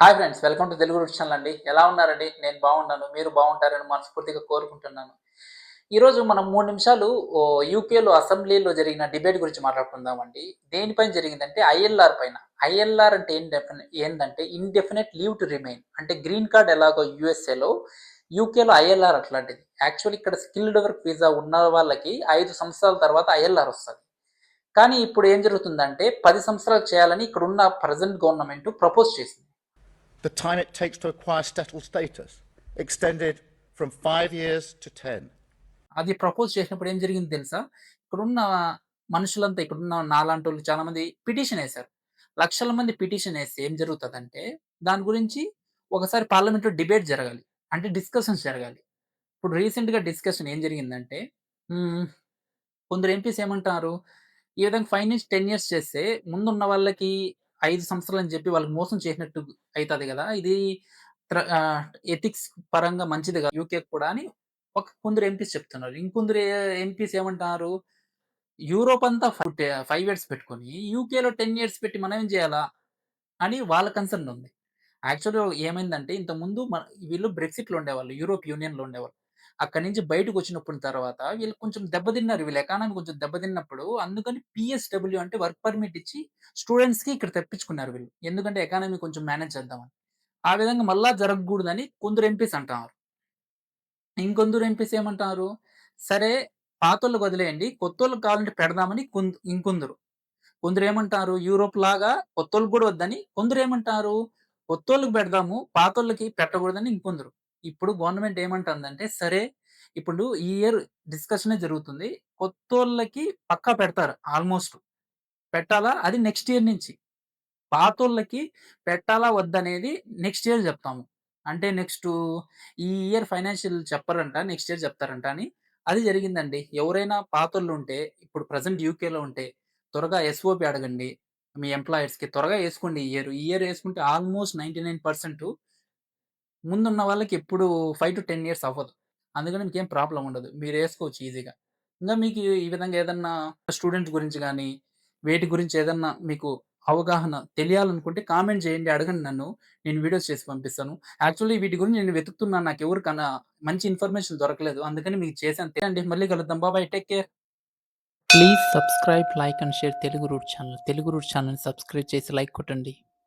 Hi friends welcome to Telugu channel అండి. ఎలా ఉన్నారండి? నేను బాగున్నాను. మీరు బాగుంటారని మనస్ఫూర్తిగా కోరుకుంటున్నాను. ఈరోజు మనం మూడు నిమిషాలు యూకేలో అసెంబ్లీలో జరిగిన డిబేట్ గురించి మాట్లాడుకుందామండి. దేనిపైన జరిగిందంటే ఐఎల్ఆర్ పైన. ఐఎల్ఆర్ అంటే ఏంటంటే ఇండెఫినెట్ లీవ్ టు రిమైన్ అంటే గ్రీన్ కార్డ్ ఎలాగో యూఎస్ఏలో యూకేలో ఐఎల్ఆర్ అట్లాంటిది. యాక్చువల్లీ ఇక్కడ స్కిల్డ్ వర్క్ వీసా ఉన్న వాళ్ళకి ఐదు సంవత్సరాల తర్వాత ఐఎల్ఆర్ వస్తుంది. కానీ ఇప్పుడు ఏం జరుగుతుందంటే పది సంవత్సరాలు చేయాలని ఇక్కడ ఉన్న ప్రజెంట్ గవర్నమెంట్ ప్రపోజ్ చేసింది. The time it takes to acquire settled status extended from five years to ten. అది ప్రపోజ్ చేసినప్పుడు ఏం జరిగింది తెలుసా? ఇక్కడున్న మనుషులంతా ఇక్కడున్న నాలాంటి వాళ్ళు చాలా మంది పిటిషన్ వేశారు. లక్షల మంది పిటిషన్ వేస్తే ఏం జరుగుతుందంటే దాని గురించి ఒకసారి పార్లమెంట్లో డిబేట్ జరగాలి. అంటే డిస్కషన్స్ జరగాలి. ఇప్పుడు రీసెంట్గా డిస్కషన్ ఏం జరిగిందంటే కొందరు ఎంపీస్ ఏమంటారు? ఈ విధంగా ఫైవ్ నుంచి టెన్ ఇయర్స్ చేస్తే ముందున్న వాళ్ళకి ఐదు సంవత్సరాలు అని చెప్పి వాళ్ళకి మోసం చేసినట్టు అవుతుంది కదా. ఇది ఎథిక్స్ పరంగా మంచిది కదా. యూకే కూడా అని ఒక కొందరు ఎంపీస్ చెప్తున్నారు. ఇంకొందరు ఎంపీస్ ఏమంటున్నారు యూరోప్ అంతా ఫైవ్ ఇయర్స్ పెట్టుకొని యూకేలో టెన్ ఇయర్స్ పెట్టి మనం ఏం చేయాలా అని వాళ్ళ కన్సర్న్ ఉంది. యాక్చువల్గా ఏమైందంటే ఇంతకుముందు మన వీళ్ళు బ్రెక్సిట్లో ఉండేవాళ్ళు. యూరోప్ యూనియన్లో ఉండేవాళ్ళు. అక్కడి నుంచి బయటకు వచ్చినప్పుడు తర్వాత వీళ్ళు కొంచెం దెబ్బతిన్నారు. వీళ్ళ ఎకానమీ కొంచెం దెబ్బతిన్నప్పుడు అందుకని పిఎస్డబ్ల్యూ అంటే వర్క్ పర్మిట్ ఇచ్చి స్టూడెంట్స్కి ఇక్కడ తెప్పించుకున్నారు వీళ్ళు. ఎందుకంటే ఎకానమీ కొంచెం మేనేజ్ చేద్దామని. ఆ విధంగా మళ్ళా జరగకూడదని కొందరు ఎంపీస్ అంటున్నారు. ఇంకొందరు ఎంపీస్ ఏమంటారు సరే పాతోళ్ళకి వదిలేయండి కొత్తోళ్ళకి కావాలంటే పెడదామని కొంద- ఇంకొందరు. కొందరు ఏమంటారు? యూరోప్ లాగా కొత్తోళ్ళకి కూడా వద్దని కొందరు ఏమంటారు? కొత్తోళ్ళకి పెడదాము పాతోళ్ళకి పెట్టకూడదని ఇంకొందరు. ఇప్పుడు గవర్నమెంట్ ఏమంటుందంటే సరే ఇప్పుడు ఈ ఇయర్ డిస్కషనే జరుగుతుంది. కొత్త వాళ్ళకి పక్కా పెడతారు ఆల్మోస్ట్. పెట్టాలా? అది నెక్స్ట్ ఇయర్ నుంచి. పాతోళ్ళకి పెట్టాలా? వద్దనేది నెక్స్ట్ ఇయర్ చెప్తాము. అంటే నెక్స్ట్ ఈ ఇయర్ ఫైనాన్షియల్ చెప్పరంట నెక్స్ట్ ఇయర్ చెప్తారంట అని. అది జరిగిందండి. ఎవరైనా పాతోళ్ళు ఉంటే ఇప్పుడు ప్రజెంట్ యూకేలో ఉంటే త్వరగా ఎస్ఓపి అడగండి మీ ఎంప్లాయర్స్కి త్వరగా వేసుకోండి ఈ ఇయర్. ఈ ఇయర్ వేసుకుంటే ఆల్మోస్ట్ నైంటీ నైన్ పర్సెంట్ ముందున్న వాళ్ళకి ఎప్పుడు ఫైవ్ టు టెన్ ఇయర్స్ అవ్వదు. అందుకని మీకు ఏం ప్రాబ్లం ఉండదు. మీరు వేసుకోవచ్చు ఈజీగా. ఇంకా మీకు ఈ విధంగా ఏదన్నా స్టూడెంట్ గురించి కానీ వేటి గురించి ఏదన్నా మీకు అవగాహన తెలియాలనుకుంటే కామెంట్ చేయండి అడగండి నన్ను. నేను వీడియోస్ చేసి పంపిస్తాను. యాక్చువల్లీ వీటి గురించి నేను వెతుకుతున్నాను నాకు ఎవరికన్నా మంచి ఇన్ఫర్మేషన్ దొరకలేదు. అందుకని మీకు చేశాను. అండి మళ్ళీ కలుద్దాం. బాబాయ్ take care. Please subscribe like and share Telugu root channel. Telugu root channel subscribe చేసి లైక్ కొట్టండి.